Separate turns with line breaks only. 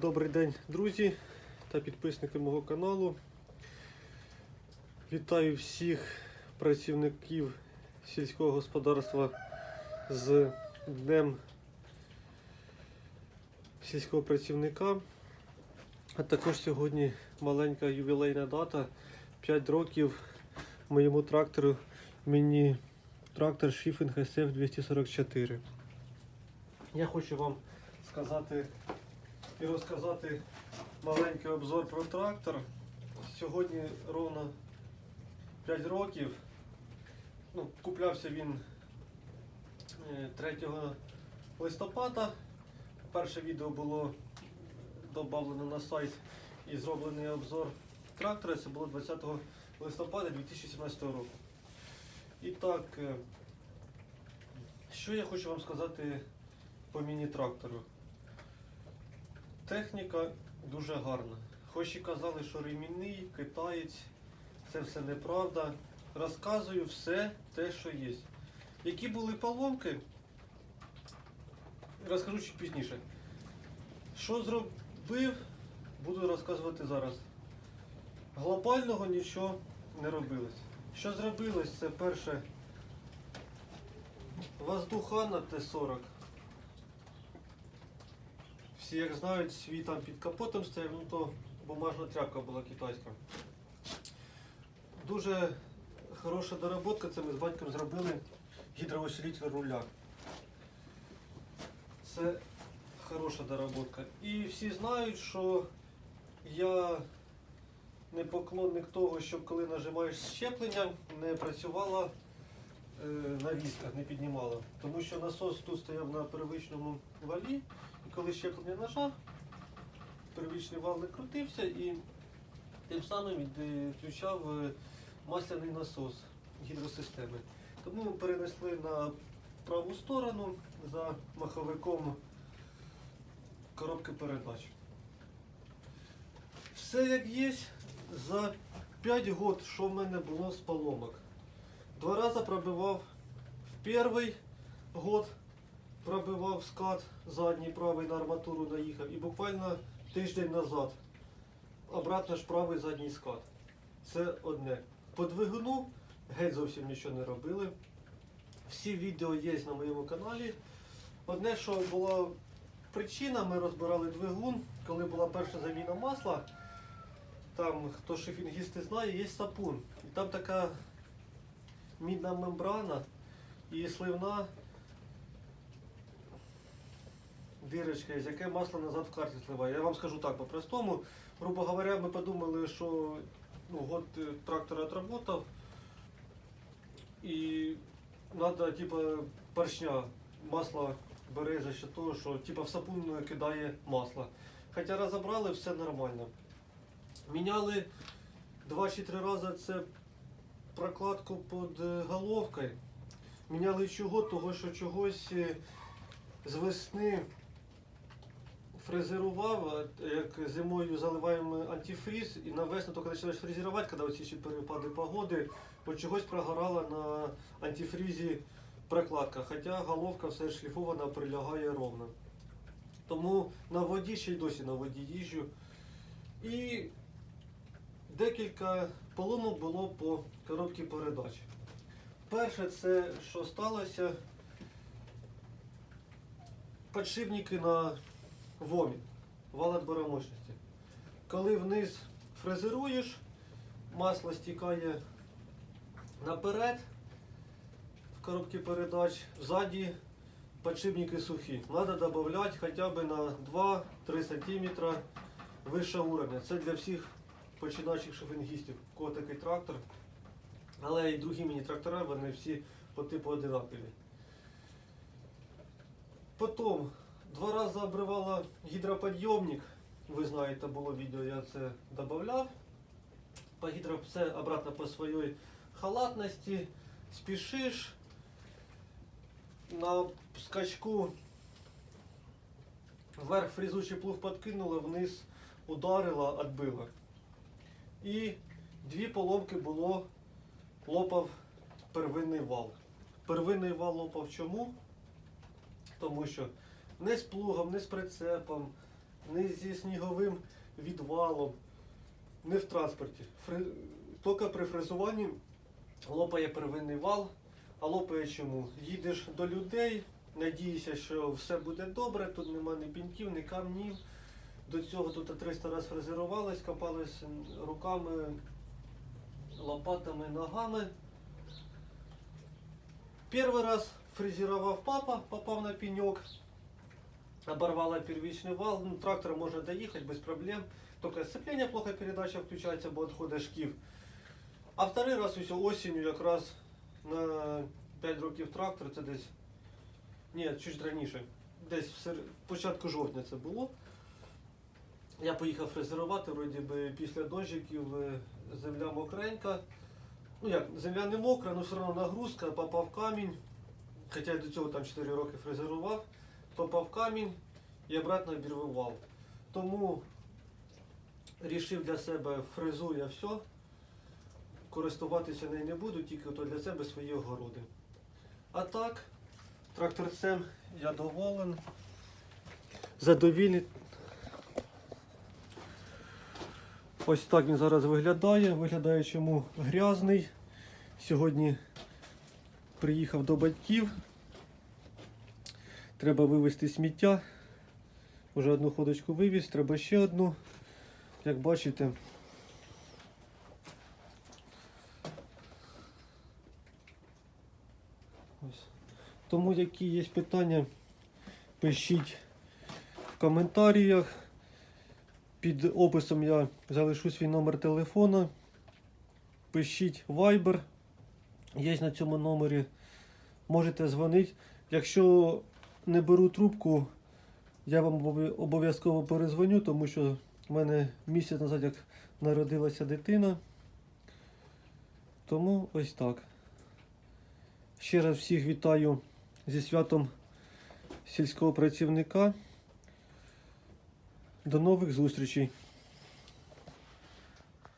Добрий день, друзі та підписники мого каналу. Вітаю всіх працівників сільського господарства з Днем сільського працівника. А також сьогодні маленька ювілейна дата 5 років моєму трактору міні трактор Шифінг SF 244. Я хочу вам сказати і розказати маленький обзор про трактор. Сьогодні ровно 5 років. Ну, куплявся він е, 3 листопада. Перше відео було додано на сайт і зроблений обзор трактора. Це було 20 листопада 2017 року. І так, е, що я хочу вам сказати по міні-трактору. Техніка дуже гарна. Хоч і казали, що ремінний, китаєць, це все неправда. Розказую все те, що є. Які були поломки, розкажу чуть пізніше. Що зробив, буду розказувати зараз. Глобального нічого не робилось. Що зробилось, це перше воздуха на Т-40. Всі як знають, свій там під капотом стояв, ну то бумажна тряпка була китайська. Дуже хороша доработка, це ми з батьком зробили гідроусилитель руля. Це хороша доработка. І всі знають, що я не поклонник того, щоб коли нажимаєш щеплення, не працювала е, навіска, не піднімала. Тому що насос тут стояв на первичному валі, коли щеплення нажав, первичний вал не крутився і тим самим відключав е, масляний насос гідросистеми. Тому ми перенесли на праву сторону за маховиком коробки передач. Все як є, за 5 год, що в мене було з поломок. Два рази пробивав в перший год, пробивав скат задній правий на арматуру наїхав і буквально тиждень назад обратно ж правий задній скат. Це одне. По двигуну геть зовсім нічого не робили. Всі відео є на моєму каналі. Одне, що була причина, ми розбирали двигун, коли була перша заміна масла. Там, хто шифінгісти знає, є сапун. І там така мідна мембрана і сливна дирочка, з яке масло назад в карті сливає. Я вам скажу так по-простому. Грубо говоря, ми подумали, що ну, год е, трактора отработав і треба типу, поршня масло бере за счет того, що типу, в сапун кидає масло. Хоча розібрали, все нормально. Міняли два чи три рази це прокладку під е, головкою. Міняли чого? Того, що чогось е, з весни фрезерував, як зимою заливаємо антифріз і на весну тільки починаєш фрезерувати, коли оці ще перепади погоди, бо чогось прогорала на антифрізі прокладка, хоча головка все шліфована, прилягає ровно. Тому на воді ще й досі на воді їжджу. І декілька поломок було по коробці передач. Перше, це що сталося, подшипники на вомі, вал отбора. Коли вниз фрезеруєш, масло стікає наперед в коробці передач, ззаді подшипники сухі. Треба додати хоча б на 2-3 см вище уровня. Це для всіх починаючих шофінгістів, у кого такий трактор. Але і другі міні-трактора, вони всі по типу одинакові. Потім два рази обривала гідроподйомник. Ви знаєте, було відео, я це додавав. По гідро все обратно по своїй халатності. Спішиш. На скачку вверх фрізучий плуг подкинула, вниз ударила, відбила. І дві поломки було, лопав первинний вал. Первинний вал лопав чому? Тому що не з плугом, не з прицепом, ні зі сніговим відвалом, не в транспорті. Фри... Тільки при фрезуванні лопає первинний вал, а лопає чому? Їдеш до людей, надієшся, що все буде добре, тут нема ні піньків, ні камнів. До цього тут 300 разів фрезерувалось, копалось руками, лопатами, ногами. Перший раз фрезеровав папа, попав на пенек, оборвала первичный вал, ну, трактор можно доехать без проблем, только сцепление плохо передача включается, бо відходить шків. А второй раз ось осінню якраз на 5 років трактор, це десь, ні, чуть раніше, десь в, сер... в початку жовтня це було. Я поїхав фрезерувати, вроді би після дощиків е, земля мокренька. Ну як, земля не мокра, але все одно нагрузка, попав камінь. Хоча я до цього там 4 роки фрезерував, попав камінь і обратно обірвав вал. Тому рішив для себе фрезу я все. Користуватися нею не буду, тільки то для себе свої огороди. А так, тракторцем я доволен. Задовільний. Ось так він зараз виглядає. Виглядає чому грязний. Сьогодні приїхав до батьків. Треба вивезти сміття. Уже одну ходочку вивіз, треба ще одну. Як бачите. Ось. Тому які є питання, пишіть в коментарях. Під описом я залишу свій номер телефона. Пишіть Viber. Є на цьому номері. Можете дзвонити. Якщо не беру трубку, я вам обов'язково перезвоню, тому що в мене місяць назад як народилася дитина. Тому ось так. Ще раз всіх вітаю зі святом сільського працівника. До нових зустрічей!